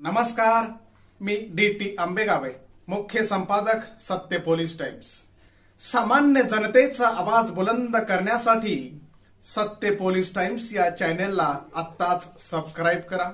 नमस्कार मी D T आंबेगावे मुख्य संपादक सत्य पोलीस टाइम्स. सामान्य जनतेचा आवाज बुलंद करण्यासाठी सत्य पोलीस टाइम्स या चॅनेलला आत्ताच सबस्क्राईब करा.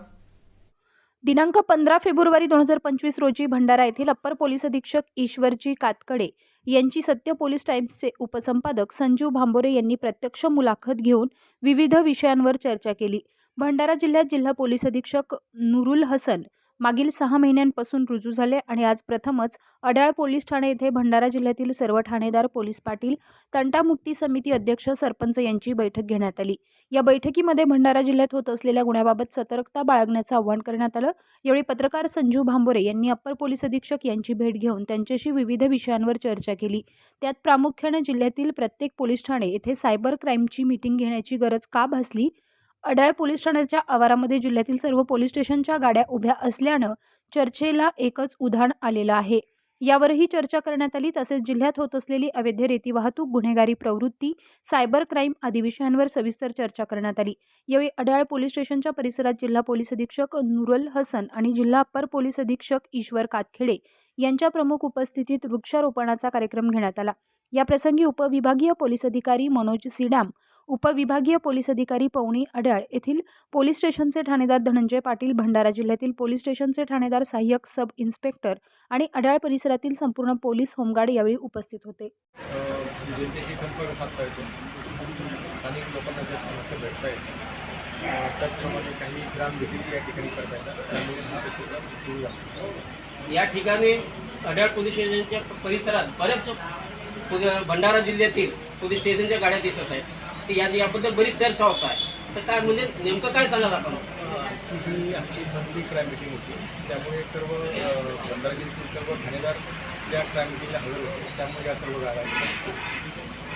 दिनांक पंधरा फेब्रुवारी दोन हजार पंचवीस रोजी भंडारा येथील अप्पर पोलीस अधीक्षक ईश्वरजी कातकडे यांची सत्य पोलीस टाइम्सचे उपसंपादक संजू भांबोरे यांनी प्रत्यक्ष मुलाखत घेऊन विविध विषयांवर चर्चा केली. भंडारा जिल्ह्यात जिल्हा पोलीस अधीक्षक नुरुल हसन मागील सहा महिन्यांपासून रुजू झाले आणि आज प्रथमच अड्याळ पोलीस ठाणे येथे भंडारा जिल्ह्यातील सर्व ठाणेदार पोलीस पाटील तंटामुक्ती समिती अध्यक्ष सरपंच यांची बैठक घेण्यात आली. या बैठकीमध्ये भंडारा जिल्ह्यात होत असलेल्या गुन्ह्याबाबत सतर्कता बाळगण्याचं आवाहन करण्यात आलं. यावेळी पत्रकार संजू भांबोरे यांनी अप्पर पोलीस अधीक्षक यांची भेट घेऊन त्यांच्याशी विविध विषयांवर चर्चा केली. त्यात प्रामुख्याने जिल्ह्यातील प्रत्येक पोलीस ठाणे येथे सायबर क्राईमची मीटिंग घेण्याची गरज का भासली? अडाळ पोलीस ठाण्याच्या आवारामध्ये जिल्ह्यातील सर्व पोलीस स्टेशनच्या गाड्या उभ्या असल्यानं चर्चेला एकच उधाण आलेलं आहे. यावरही चर्चा करण्यात आली तसेच जिल्ह्यात होत असलेली अवैध रेती वाहतूक गुन्हेगारी प्रवृत्ती सायबर क्राईम आदी विषयांवर सविस्तर चर्चा करण्यात आली. यावेळी अड्याळ पोलीस स्टेशनच्या परिसरात जिल्हा पोलीस अधीक्षक नुरल हसन आणि जिल्हा अप्पर पोलीस अधीक्षक ईश्वर कातखेडे यांच्या प्रमुख उपस्थितीत वृक्षारोपणाचा कार्यक्रम घेण्यात आला. याप्रसंगी उपविभागीय पोलीस अधिकारी मनोज सिडाम उपविभागीय पोलीस अधिकारी पवनी अड्याळ येथील पोलीस स्टेशनचे ठाणेदार धनंजय पाटील भंडारा जिल्ह्यातील पोलीस स्टेशनचे ठाणेदार सहाय्यक सब इन्स्पेक्टर आणि अड्याळ परिसरातील संपूर्ण पोलीस होमगार्ड यावेळी उपस्थित होते. संपर्क साधता येतो स्थानिक लोकांना समस्या भेटता येतात त्याचप्रमाणे काही या ठिकाणी करता येतात त्यामुळे हा उपक्रम सुरू झाला या ठिकाणी अड्याळ पोलीस स्टेशनच्या परिसरात बऱ्याच भंडारा जिल्ह्यातील पोलीस स्टेशनच्या गाड्या दिसत आहेत. तर या याबद्दल बरीच चर्चा होत आहे. तर काय म्हणजे नेमकं काय सांगाल आपण? आजची ही आमची मंथली क्राईम मिटिंग होती. त्यामुळे सर्व जिल्ह्यातील सर्व ठाणेदार त्या क्राईम मिटिंगला हजर होते. त्यामुळे या सर्व गाड्या.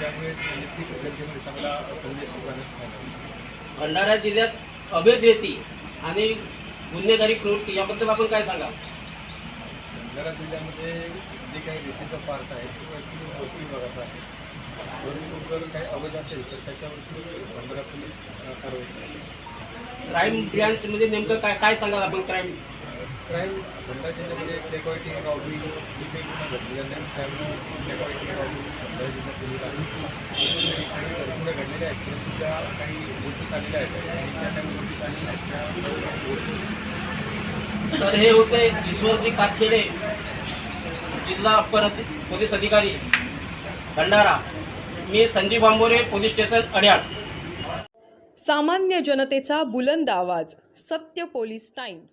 त्यामुळे जनतेमध्ये चांगला संदेश जाण्यास मिळाला. भंडारा जिल्ह्यात अवैध रेती आणि गुन्हेगारी प्रवृत्ती याबद्दल आपण काय सांगाल? भंडारा जिल्ह्यामध्ये जे काही रेतीचा पार्ट आहे तो महसूल विभागाचा आहे. जर काही अवैध असेल तर त्याच्यावरती भंडारा पोलीस अ, कारवाई करतात क्राईम ब्रँचमध्ये नेमकं काय काय सांगाल आपण क्राईम क्राईम भंडारा जिल्ह्यामध्ये रॉबरी ही काही गुन्हा घडलेल्या नाही त्यामुळे डेकॉइटिंग रॉबरी भंडारा जिल्ह्यात केलेला आहे काही गुन्हे घडलेले आहेत. परंतु त्या काही नोटीस आलेल्या आहेत. आणि त्या काही नोटीस आलेल्या आहेत. त्या नोटीस तर हे होते ईश्वरजी कातखेडे जिल्हा अधि- पोलीस अधिकारी भंडारा. मी संजीव बांबोरे पोलीस स्टेशन अड्याळ. सामान्य जनतेचा बुलंद आवाज सत्य पोलीस टाइम्स.